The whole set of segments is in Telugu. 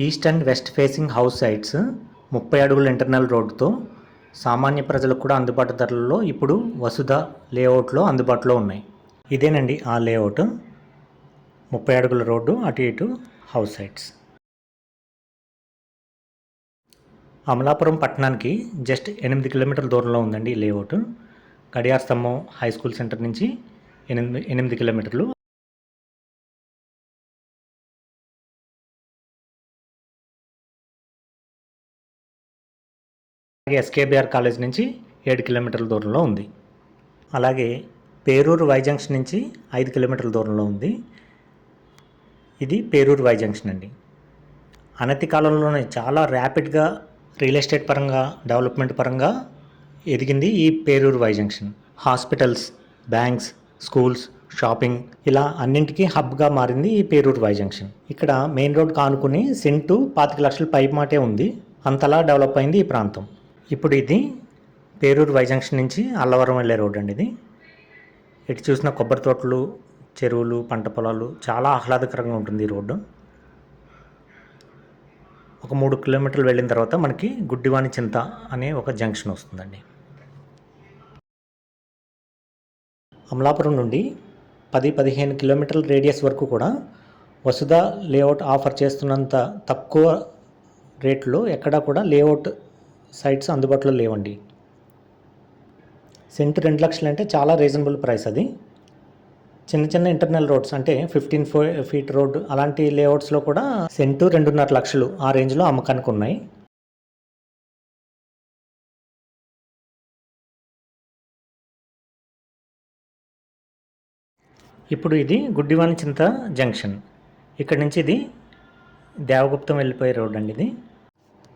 East and west facing house sites ముప్పై అడుగుల ఇంటర్నల్ రోడ్డుతో సామాన్య ప్రజలకు కూడా అందుబాటు ధరలలో ఇప్పుడు వసుధ లేఅవుట్లో అందుబాటులో ఉన్నాయి. ఇదేనండి ఆ లేఅవుట్. ముప్పై అడుగుల రోడ్డు అటు ఇటు హౌస్ సైట్స్. అమలాపురం పట్టణానికి జస్ట్ ఎనిమిది కిలోమీటర్ల దూరంలో ఉందండి ఈ లేఅవుట్. గడియార్ స్తంభం హై స్కూల్ సెంటర్ నుంచి ఎనిమిది ఎనిమిది కిలోమీటర్లు. అలాగే ఎస్కేబిఆర్ కాలేజ్ నుంచి ఏడు కిలోమీటర్ల దూరంలో ఉంది. అలాగే పేరూరు వై జంక్షన్ నుంచి ఐదు కిలోమీటర్ల దూరంలో ఉంది. ఇది పేరూరు వై జంక్షన్ అండి. అనతి కాలంలోనే చాలా ర్యాపిడ్గా రియల్ ఎస్టేట్ పరంగా డెవలప్మెంట్ పరంగా ఎదిగింది ఈ Peruru Y junction hospitals banks schools shopping ఇలా అన్నింటికీ హబ్గా మారింది ఈ పేరూరు వై జంక్షన్ ఇక్కడ మెయిన్ రోడ్ కానుకుని సెంటు పాతిక లక్షల పై మాటే ఉంది. అంతలా డెవలప్ అయింది ఈ ప్రాంతం. ఇప్పుడు ఇది పేరూరు వై జంక్షన్ నుంచి అల్లవరం వెళ్ళే రోడ్ అండి ఇది. ఇటు చూసిన కొబ్బరి తోటలు చెరువులు పంట పొలాలు చాలా ఆహ్లాదకరంగా ఉంటుంది ఈ రోడ్డు. ఒక మూడు కిలోమీటర్లు వెళ్ళిన తర్వాత మనకి గుడ్డివాణి చింత అనే ఒక జంక్షన్ వస్తుందండి. అమలాపురం నుండి పది పదిహేను కిలోమీటర్ల రేడియస్ వరకు కూడా వసుధ లేఅవుట్ ఆఫర్ చేస్తున్నంత తక్కువ రేట్లో ఎక్కడా కూడా లేఅవుట్ సైట్స్ అందుబాటులో లేవండి. సెంట్ రెండు లక్షలు అంటే చాలా రీజనబుల్ ప్రైస్ అది. చిన్న చిన్న ఇంటర్నల్ రోడ్స్ అంటే ఫిఫ్టీన్ ఫో ఫీట్ రోడ్ అలాంటి లేఅవుట్స్లో కూడా సెంటు రెండున్నర లక్షలు ఆ రేంజ్లో అమ్మకానికి ఉన్నాయి ఇప్పుడు ఇది గుడ్డివాణి చింత జంక్షన్. ఇక్కడ నుంచి ఇది దేవగుప్తం వెళ్ళిపోయే రోడ్ అండి ఇది.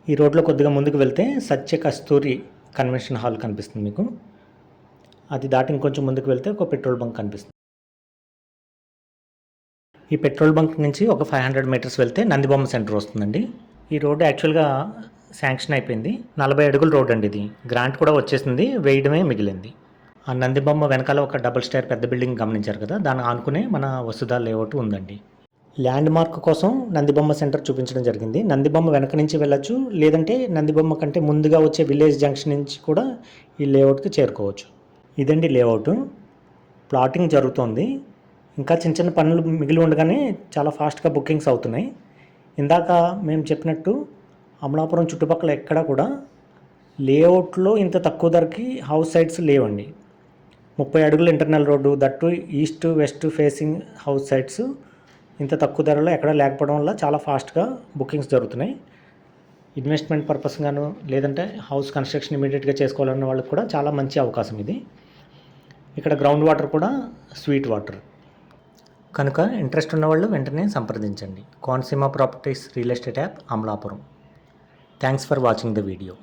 ఈ రోడ్లో కొద్దిగా ముందుకు వెళ్తే సత్య కస్తూరి కన్వెన్షన్ హాల్ కనిపిస్తుంది మీకు. అది దాటి ఇంకొంచెం ముందుకు వెళ్తే ఒక పెట్రోల్ బంక్ కనిపిస్తుంది. ఈ పెట్రోల్ బంక్ నుంచి ఒక ఫైవ్ హండ్రెడ్ మీటర్స్ వెళ్తే నందిబొమ్మ సెంటర్ వస్తుందండి. ఈ రోడ్డు యాక్చువల్గా శాంక్షన్ అయిపోయింది. నలభై అడుగుల రోడ్ అండి ఇది. గ్రాంట్ కూడా వచ్చేసింది. వేయడమే మిగిలింది. ఆ నందిబొమ్మ వెనకాల ఒక డబుల్ స్టార్ పెద్ద బిల్డింగ్ గమనించారు కదా. దాన్ని ఆనుకునే మన వసుధ లేఅవుట్ ఉందండి. ల్యాండ్ మార్క్ కోసం నందిబొమ్మ సెంటర్ చూపించడం జరిగింది. నందిబొమ్మ వెనక నుంచి వెళ్ళొచ్చు లేదంటే నందిబొమ్మ కంటే ముందుగా వచ్చే విలేజ్ జంక్షన్ నుంచి కూడా ఈ లేఅవుట్కి చేరుకోవచ్చు. ఇదండి లేఅవుట్. ప్లాటింగ్ జరుగుతోంది. ఇంకా చిన్న చిన్న పనులు మిగిలి ఉండగానే చాలా ఫాస్ట్గా బుకింగ్స్ అవుతున్నాయి. ఇందాక మేము చెప్పినట్టు అమలాపురం చుట్టుపక్కల ఎక్కడ కూడా లేఅవుట్లో ఇంత తక్కువ ధరకి హౌస్ సైట్స్ లేవండి. ముప్పై అడుగుల internal road that east west facing house sites ఇంత తక్కువ ధరలో ఎక్కడ లేకపోవడం వల్ల చాలా ఫాస్ట్గా బుకింగ్స్ జరుగుతున్నాయి. ఇన్వెస్ట్మెంట్ పర్పస్ గాను లేదంటే హౌస్ కన్స్ట్రక్షన్ ఇమీడియట్గా చేసుకోవాలన్న వాళ్ళకి కూడా చాలా మంచి అవకాశం ఇది. ఇక్కడ గ్రౌండ్ వాటర్ కూడా స్వీట్ వాటర్. కనుక ఇంట్రెస్ట్ ఉన్నవాళ్ళు వెంటనే సంప్రదించండి. Konaseema properties real estate app Amalapuram. Thanks for watching the video.